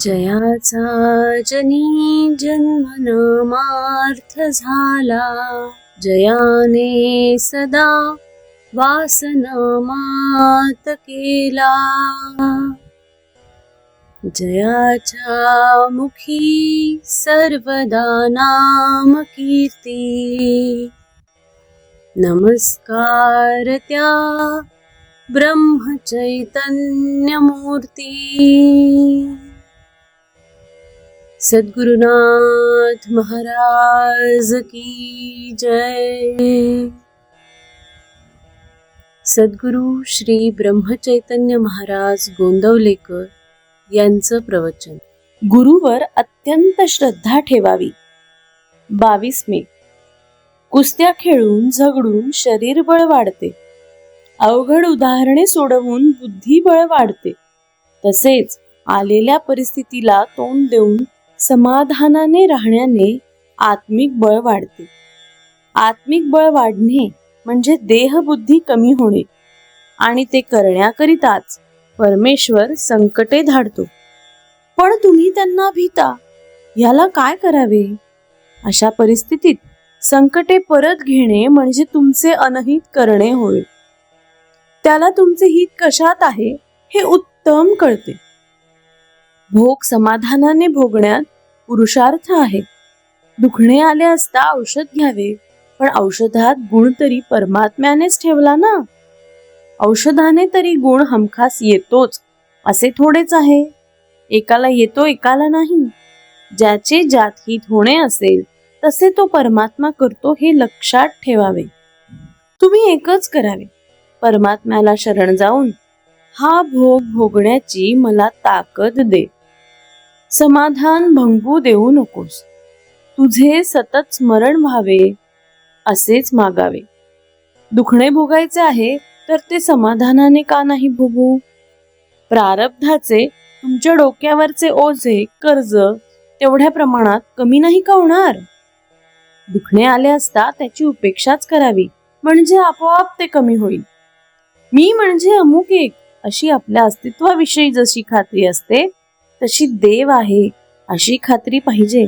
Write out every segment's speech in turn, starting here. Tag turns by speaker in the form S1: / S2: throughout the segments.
S1: जयाचा जनी जन्म नामार्थ झाला. जयाने सदा वासनामात केला. जयाच्या मुखी सर्वदा नाम कीर्ती. नमस्कार त्या ब्रह्मचैतन्यमूर्ती सद्गुरुनाथ महाराज की जय। सद्गुरु श्री ब्रह्मचैतन्य महाराज गोंदवलेकर यांचं प्रवचन. गुरुवर अत्यंत श्रद्धा ठेवावी. बावीस मे. कुस्त्या खेळून झगडून शरीरबळ वाढते. अवघड उदाहरणे सोडवून बुद्धिबळ वाढते. तसेच आलेल्या परिस्थितीला तोंड देऊन समाधानाने राहण्याने आत्मिक बळ वाढते. आत्मिक बळ वाढणे म्हणजे देहबुद्धी कमी होणे आणि ते करण्याकरिताच परमेश्वर संकटे धाडतो. पण तुम्ही त्यांना भीता? याला काय करावे? अशा परिस्थितीत संकटे परत घेणे म्हणजे तुमचे अनहित करणे होय. त्याला तुमचे हित कशात आहे हे उत्तम कळते. भोग समाधानाने भोगण्यात पुरुषार्थ आहे दुखणे आले असता औषध घ्यावे पण औषधात गुण तरी परमात्म्यानेच ठेवला ना? औषधाने तरी गुण हमखास येतोच असे थोडेच आहे. एकाला येतो एकाला नाही. ज्याचे जात हित होणे असेल तसे तो परमात्मा करतो हे लक्षात ठेवावे. तुम्ही एकच करावे परमात्म्याला शरण जाऊन हा भोग भोगण्याची मला ताकद दे. समाधान भंगू देऊ नकोस. तुझे सतत स्मरण व्हावे असेच मागावे. दुखणे भोगायचे आहे तर ते समाधानाने का नाही भोगू? प्रारब्धाचे तुमच्या डोक्यावरचे ओझे कर्ज तेवढ्या प्रमाणात कमी नाही का होणार? दुखणे आले असता त्याची उपेक्षाच करावी म्हणजे आपोआप ते कमी होईल. मी म्हणजे अमुक एक अशी आपल्या अस्तित्वाविषयी जशी खात्री असते तशी देव आहे अशी खात्री पाहिजे.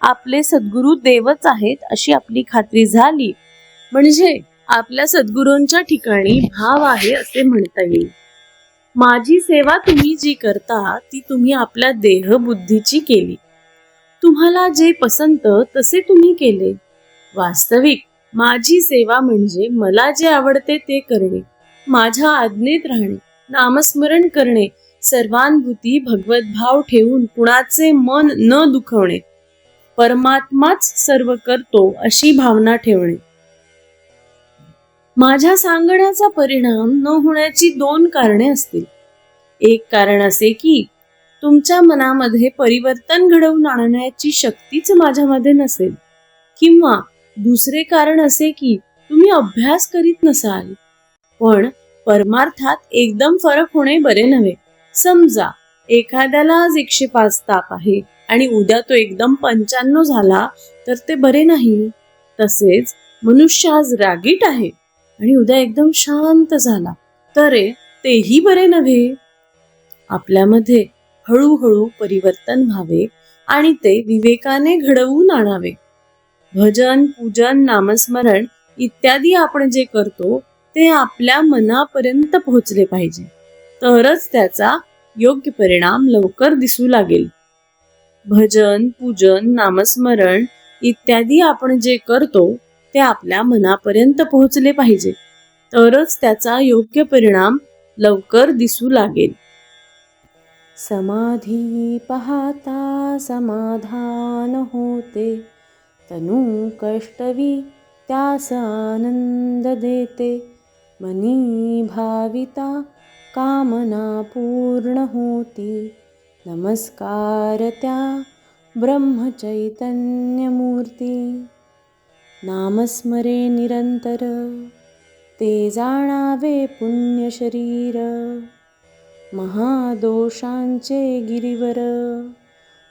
S1: आपले सद्गुरू देवच आहेत अशी आपली खात्री झाली. म्हणजे आपल्या सद्गुरूंच्या ठिकाणी भाव आहे असे म्हणता येईल. माझी सेवा तुम्ही जी करता ती तुम्ही आपल्या देह बुद्धीची केली. तुम्हाला जे पसंत तसे तुम्ही केले. वास्तविक माझी सेवा म्हणजे मला जे आवडते ते करणे माझ्या आज्ञेत राहणे नामस्मरण करणे सर्वानुभूती भगवत भाव ठेवून कुणाचे मन न दुखवणे परमात्माच सर्व करतो अशी भावना ठेवणे. माझ्या सांगण्याचा परिणाम न होण्याची दोन कारणे असतील. एक कारण असे की तुमच्या मनामध्ये परिवर्तन घडवून आणण्याची शक्तीच माझ्यामध्ये नसेल. किंवा दुसरे कारण असे की तुम्ही अभ्यास करीत नसाल. पण परमार्थात एकदम फरक होणे बरे नव्हे. समजा एखाद्याला आज एकशे पाच ताप आहे आणि उद्या तो एकदम पंच्याण्णव झाला तर ते बरे नाही. तसेच मनुष्य आज रागीट आहे आणि उद्या एकदम शांत झाला तर तेही बरे नव्हे. आपल्यामध्ये हळूहळू परिवर्तन व्हावे आणि ते विवेकाने घडवून आणावे. भजन पूजन नामस्मरण इत्यादी आपण जे करतो ते आपल्या मनापर्यंत पोहोचले पाहिजे. तरच त्याचा योग्य परिणाम लवकर दिसू लागेल. भजन पूजन नामस्मरण इत्यादी आपण जे करतो ते आपल्या मनापर्यंत पोहोचले पाहिजे. तरच त्याचा योग्य परिणाम लवकर दिसू लागेल. समाधी पाहता समाधान होते. तनु कष्टवी त्यास आनंद देते. मनी भाविता कामना पूर्ण होती। नमस्कार त्या ब्रह्मचैतन्यमूर्ती। नामस्मरे निरंतर ते जाणावे पुण्य शरीर महादोषांचे गिरीवर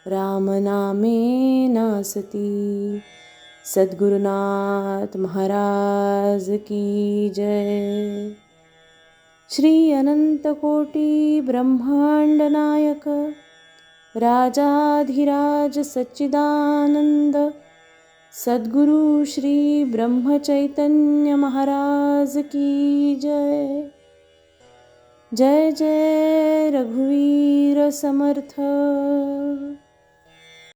S1: रामनामे नासती। सद्गुरुनाथ महाराज की जय श्री अनंतकोटी ब्रह्मांड नायक राजाधिराज सच्चिदानंद सद्गुरु श्री ब्रह्मचैतन्य महाराज की जय। जय जय रघुवीर समर्थ